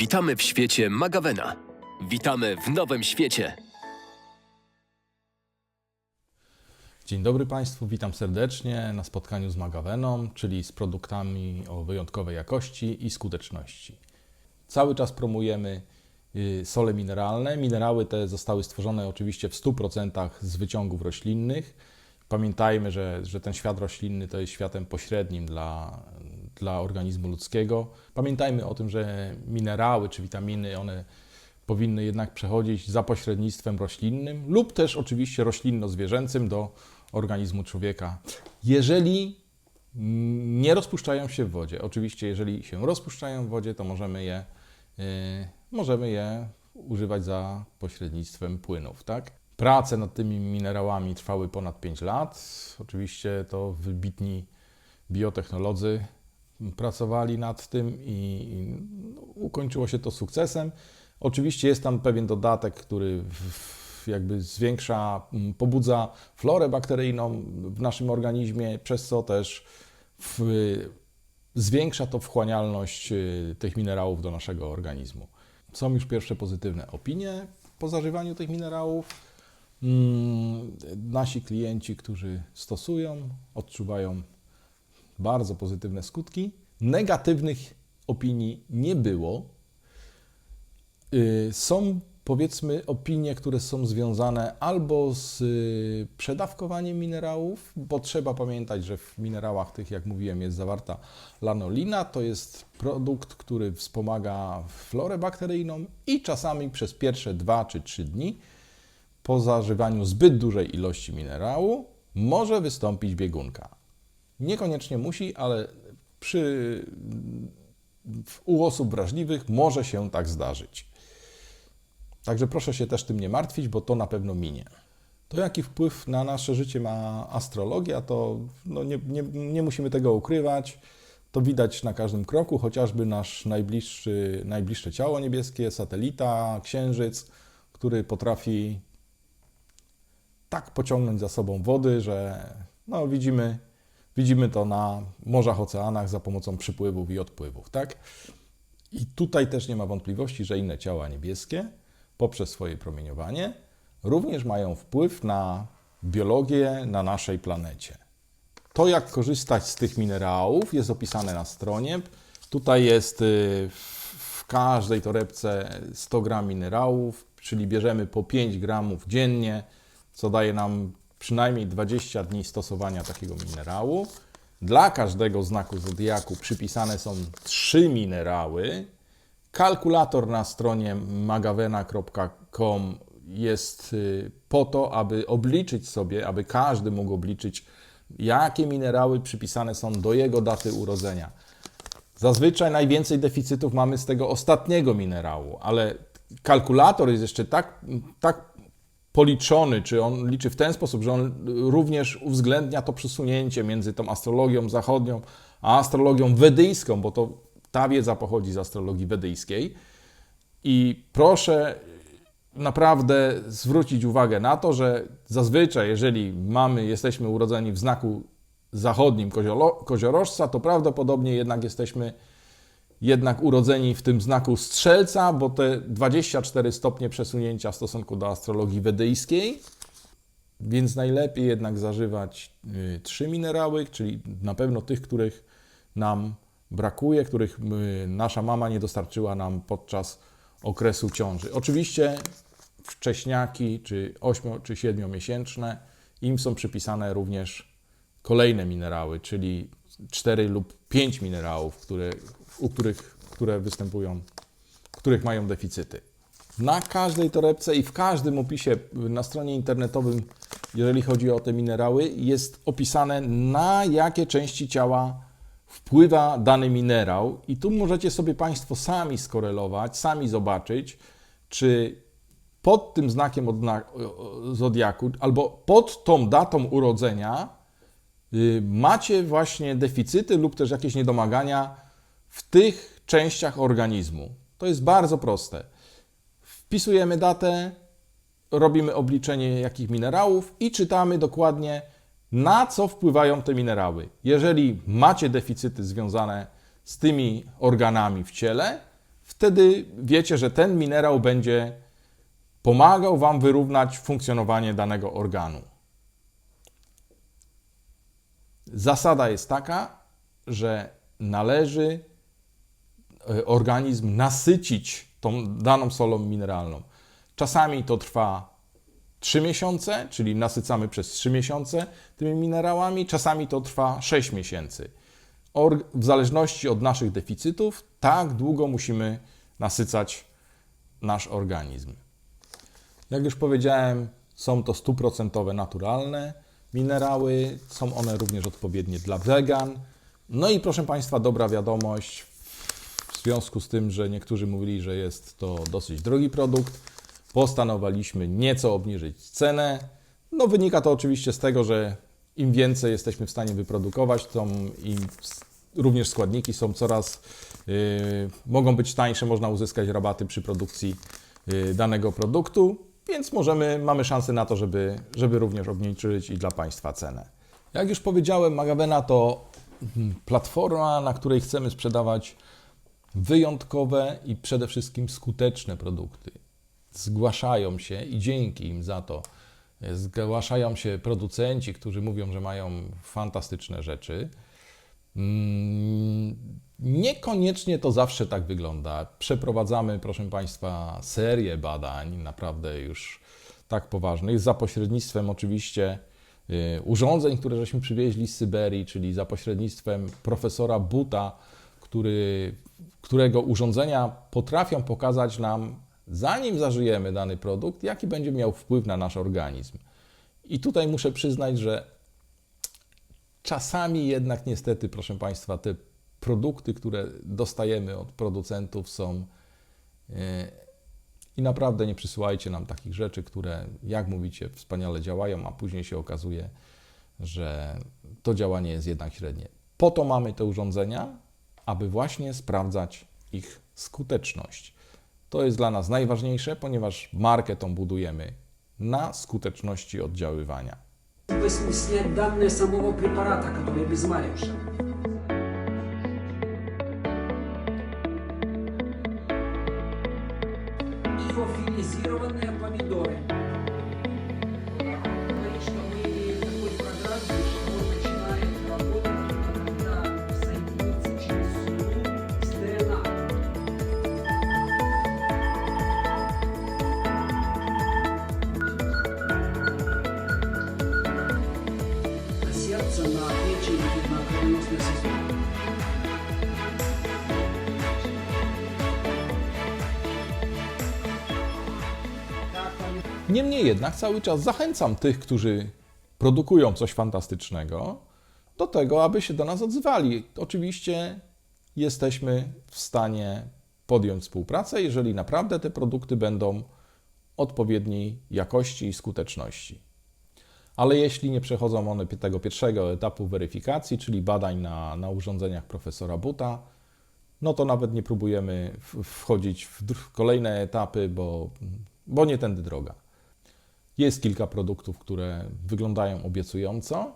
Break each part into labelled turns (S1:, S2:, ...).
S1: Witamy w świecie Magawena. Witamy w nowym świecie.
S2: Dzień dobry Państwu, witam serdecznie na spotkaniu z Magaweną, czyli z produktami o wyjątkowej jakości i skuteczności. Cały czas promujemy y, sole mineralne. Minerały te zostały stworzone oczywiście w 100% z wyciągów roślinnych. Pamiętajmy, że, że ten świat roślinny to jest światem pośrednim dla, dla organizmu ludzkiego. Pamiętajmy o tym, że minerały czy witaminy, one powinny jednak przechodzić za pośrednictwem roślinnym lub też oczywiście roślinno-zwierzęcym do organizmu człowieka. Jeżeli mm, nie rozpuszczają się w wodzie, oczywiście jeżeli się rozpuszczają w wodzie, to możemy je, yy, możemy je używać za pośrednictwem płynów, tak? Prace nad tymi minerałami trwały ponad 5 lat. Oczywiście to wybitni biotechnolodzy pracowali nad tym i, no, ukończyło się to sukcesem. Oczywiście jest tam pewien dodatek, który jakby zwiększa, pobudza florę bakteryjną w naszym organizmie, przez co też w, zwiększa to wchłanialność y, tych minerałów do naszego organizmu. Są już pierwsze pozytywne opinie po zażywaniu tych minerałów. Mm, Nasi klienci, którzy stosują, odczuwają bardzo pozytywne skutki. Negatywnych opinii nie było. Y, Są powiedzmy opinie, które są związane albo z y, przedawkowaniem minerałów, bo trzeba pamiętać, że w minerałach tych, jak mówiłem, jest zawarta lanolina. To jest produkt, który wspomaga florę bakteryjną i czasami przez pierwsze 2 czy 3 dni po zażywaniu zbyt dużej ilości minerału może wystąpić biegunka. Niekoniecznie musi, ale przy, u osób wrażliwych może się tak zdarzyć. Także proszę się też tym nie martwić, bo to na pewno minie. To jaki wpływ na nasze życie ma astrologia, to no nie, nie, nie musimy tego ukrywać. To widać na każdym kroku, chociażby nasz najbliższy, najbliższe ciało niebieskie, satelita, księżyc, który potrafi tak pociągnąć za sobą wody, że no, widzimy, widzimy to na morzach, oceanach za pomocą przypływów i odpływów. Tak? I tutaj też nie ma wątpliwości, że inne ciała niebieskie poprzez swoje promieniowanie również mają wpływ na biologię na naszej planecie. To, jak korzystać z tych minerałów, jest opisane na stronie. Tutaj jest y, w każdej torebce 100 gram minerałów, czyli bierzemy po 5 gramów dziennie, co daje nam przynajmniej 20 dni stosowania takiego minerału. Dla każdego znaku zodiaku przypisane są trzy minerały. Kalkulator na stronie magavena.com jest y, po to, aby obliczyć sobie, aby każdy mógł obliczyć, jakie minerały przypisane są do jego daty urodzenia. Zazwyczaj najwięcej deficytów mamy z tego ostatniego minerału, ale kalkulator jest jeszcze tak, tak policzony, czy on liczy w ten sposób, że on również uwzględnia to przesunięcie między tą astrologią zachodnią a astrologią wedyjską, bo to ta wiedza pochodzi z astrologii wedyjskiej. I proszę naprawdę zwrócić uwagę na to, że zazwyczaj, jeżeli mamy, jesteśmy urodzeni w znaku zachodnim koziorożca, to prawdopodobnie jednak jesteśmy jednak urodzeni w tym znaku strzelca, bo te 24 stopnie przesunięcia w stosunku do astrologii wedyjskiej, więc najlepiej jednak zażywać y, trzy minerały, czyli na pewno tych, których nam brakuje, których y, nasza mama nie dostarczyła nam podczas okresu ciąży. Oczywiście wcześniaki, czy 8 czy 7 miesięczne, im są przypisane również kolejne minerały, czyli 4 lub 5 minerałów, które, u których, które występują, których mają deficyty. Na każdej torebce i w każdym opisie na stronie internetowym, jeżeli chodzi o te minerały, jest opisane na jakie części ciała wpływa dany minerał i tu możecie sobie Państwo sami skorelować, sami zobaczyć, czy pod tym znakiem zodiaku albo pod tą datą urodzenia macie właśnie deficyty lub też jakieś niedomagania w tych częściach organizmu. To jest bardzo proste. Wpisujemy datę, robimy obliczenie jakich minerałów i czytamy dokładnie, na co wpływają te minerały. Jeżeli macie deficyty związane z tymi organami w ciele, wtedy wiecie, że ten minerał będzie pomagał Wam wyrównać funkcjonowanie danego organu. Zasada jest taka, że należy e, organizm nasycić tą daną solą mineralną. Czasami to trwa 3 miesiące, czyli nasycamy przez 3 miesiące tymi minerałami, czasami to trwa 6 miesięcy. W zależności od naszych deficytów, tak długo musimy nasycać nasz organizm. Jak już powiedziałem, są to stuprocentowe naturalne minerały, są one również odpowiednie dla wegan. No i proszę Państwa, dobra wiadomość, w związku z tym, że niektórzy mówili, że jest to dosyć drogi produkt, postanowiliśmy nieco obniżyć cenę. No wynika to oczywiście z tego, że im więcej jesteśmy w stanie wyprodukować, to im również składniki są coraz, yy, mogą być tańsze, można uzyskać rabaty przy produkcji yy, danego produktu, więc możemy, mamy szansę na to, żeby, żeby również obniżyć i dla Państwa cenę. Jak już powiedziałem, Magavena to mm, platforma, na której chcemy sprzedawać wyjątkowe i przede wszystkim skuteczne produkty. Zgłaszają się i dzięki im za to e, zgłaszają się producenci, którzy mówią, że mają fantastyczne rzeczy. Mm, Niekoniecznie to zawsze tak wygląda. Przeprowadzamy, proszę Państwa, serię badań, naprawdę już tak poważnych, za pośrednictwem oczywiście y, urządzeń, które żeśmy przywieźli z Syberii, czyli za pośrednictwem profesora Buta, który, którego urządzenia potrafią pokazać nam, zanim zażyjemy dany produkt, jaki będzie miał wpływ na nasz organizm. I tutaj muszę przyznać, że czasami jednak niestety, proszę Państwa, te produkty, które dostajemy od producentów są e, i naprawdę nie przysyłajcie nam takich rzeczy, które, jak mówicie, wspaniale działają, a później się okazuje, że to działanie jest jednak średnie. Po to mamy te urządzenia, aby właśnie sprawdzać ich skuteczność. To jest dla nas najważniejsze, ponieważ markę tą budujemy na skuteczności oddziaływania.
S3: Если снять данные самого препарата, который обезболивший, и офилизированные помидоры – Jedzie.
S2: Niemniej jednak cały czas zachęcam tych, którzy produkują coś fantastycznego, do tego, aby się do nas odzywali. Oczywiście jesteśmy w stanie podjąć współpracę, jeżeli naprawdę te produkty będą odpowiedniej jakości i skuteczności. Ale jeśli nie przechodzą one tego pierwszego etapu weryfikacji, czyli badań na, na urządzeniach profesora Buta, no to nawet nie próbujemy wchodzić w kolejne etapy, bo, bo nie tędy droga. Jest kilka produktów, które wyglądają obiecująco,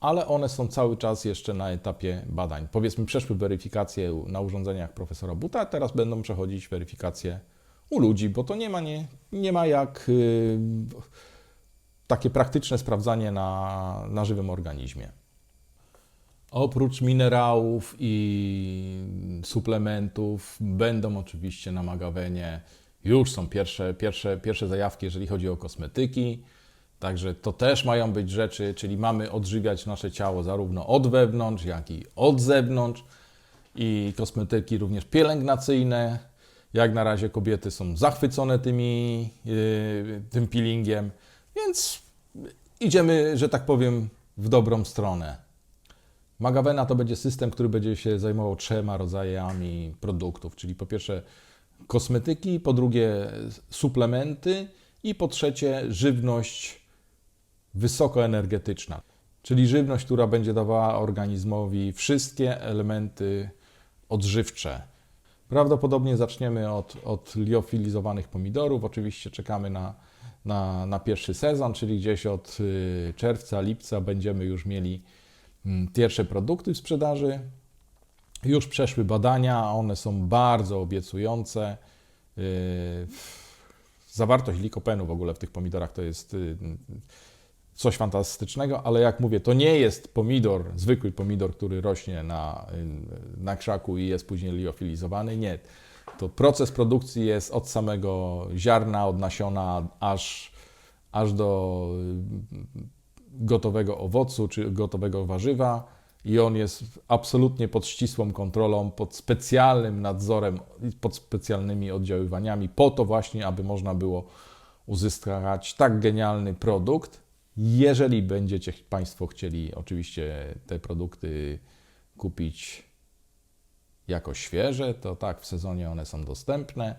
S2: ale one są cały czas jeszcze na etapie badań. Powiedzmy, przeszły weryfikację na urządzeniach profesora Buta, teraz będą przechodzić weryfikację u ludzi, bo to nie ma, nie, nie ma jak yy, takie praktyczne sprawdzanie na, na żywym organizmie. Oprócz minerałów i suplementów będą oczywiście na Magawenie. Już są pierwsze, pierwsze, pierwsze zajawki, jeżeli chodzi o kosmetyki. Także to też mają być rzeczy, czyli mamy odżywiać nasze ciało zarówno od wewnątrz, jak i od zewnątrz. I kosmetyki również pielęgnacyjne. Jak na razie kobiety są zachwycone tymi, yy, tym peelingiem, więc idziemy, że tak powiem, w dobrą stronę. Magavena to będzie system, który będzie się zajmował trzema rodzajami produktów, czyli po pierwsze kosmetyki, po drugie suplementy i po trzecie żywność wysokoenergetyczna, czyli żywność, która będzie dawała organizmowi wszystkie elementy odżywcze. Prawdopodobnie zaczniemy od, od liofilizowanych pomidorów. Oczywiście czekamy na, na, na pierwszy sezon, czyli gdzieś od y, czerwca, lipca będziemy już mieli mm, pierwsze produkty w sprzedaży. Już przeszły badania, one są bardzo obiecujące. Yy, Zawartość likopenu w ogóle w tych pomidorach to jest yy, coś fantastycznego, ale jak mówię, to nie jest pomidor, zwykły pomidor, który rośnie na, na krzaku i jest później liofilizowany. Nie. To proces produkcji jest od samego ziarna, od nasiona, aż, aż do yy, gotowego owocu czy gotowego warzywa i on jest absolutnie pod ścisłą kontrolą, pod specjalnym nadzorem, pod specjalnymi oddziaływaniami, po to właśnie, aby można było uzyskać tak genialny produkt. Jeżeli będziecie Państwo chcieli oczywiście te produkty kupić jako świeże, to tak, w sezonie one są dostępne.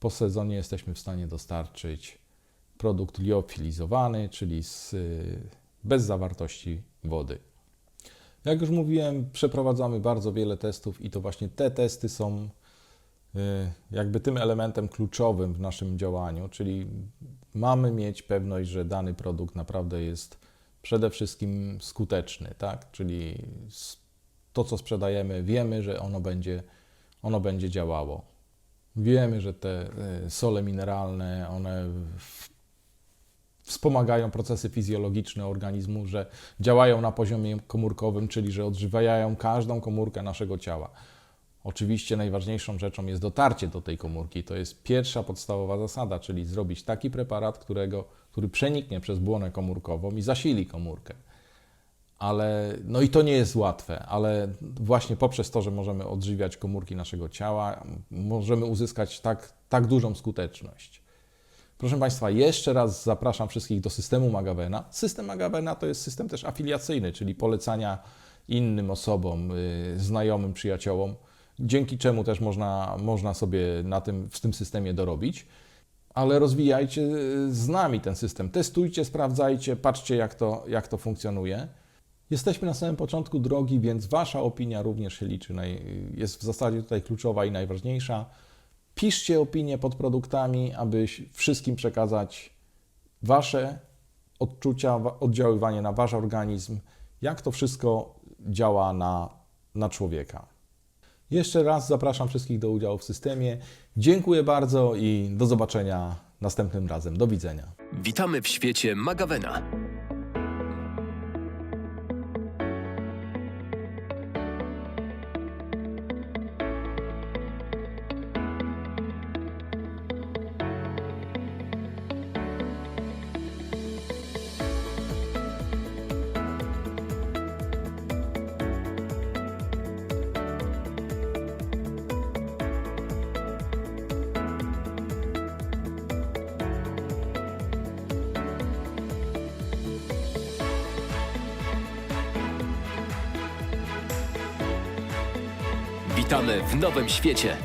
S2: Po sezonie jesteśmy w stanie dostarczyć produkt liofilizowany, czyli z, y, bez zawartości wody. Jak już mówiłem, przeprowadzamy bardzo wiele testów i to właśnie te testy są y, jakby tym elementem kluczowym w naszym działaniu, czyli mamy mieć pewność, że dany produkt naprawdę jest przede wszystkim skuteczny, tak? Czyli to, co sprzedajemy, wiemy, że ono będzie, ono będzie działało. Wiemy, że te y, sole mineralne, one wspomagają procesy fizjologiczne organizmu, że działają na poziomie komórkowym, czyli że odżywiają każdą komórkę naszego ciała. Oczywiście najważniejszą rzeczą jest dotarcie do tej komórki. To jest pierwsza podstawowa zasada, czyli zrobić taki preparat, którego, który przeniknie przez błonę komórkową i zasili komórkę. Ale, no i to nie jest łatwe, ale właśnie poprzez to, że możemy odżywiać komórki naszego ciała, możemy uzyskać tak, tak dużą skuteczność. Proszę Państwa, jeszcze raz zapraszam wszystkich do systemu Magavena. System Magavena to jest system też afiliacyjny, czyli polecania innym osobom, y, znajomym, przyjaciołom, dzięki czemu też można, można sobie na tym, w tym systemie dorobić. Ale rozwijajcie y, z nami ten system, testujcie, sprawdzajcie, patrzcie jak to, jak to funkcjonuje. Jesteśmy na samym początku drogi, więc Wasza opinia również się liczy. Jest w zasadzie tutaj kluczowa i najważniejsza. Piszcie opinie pod produktami, aby wszystkim przekazać Wasze odczucia, wa- oddziaływanie na Wasz organizm, jak to wszystko działa na, na człowieka. Jeszcze raz zapraszam wszystkich do udziału w systemie. Dziękuję bardzo i do zobaczenia następnym razem. Do widzenia.
S1: Witamy w świecie Magavena. Witamy w nowym świecie.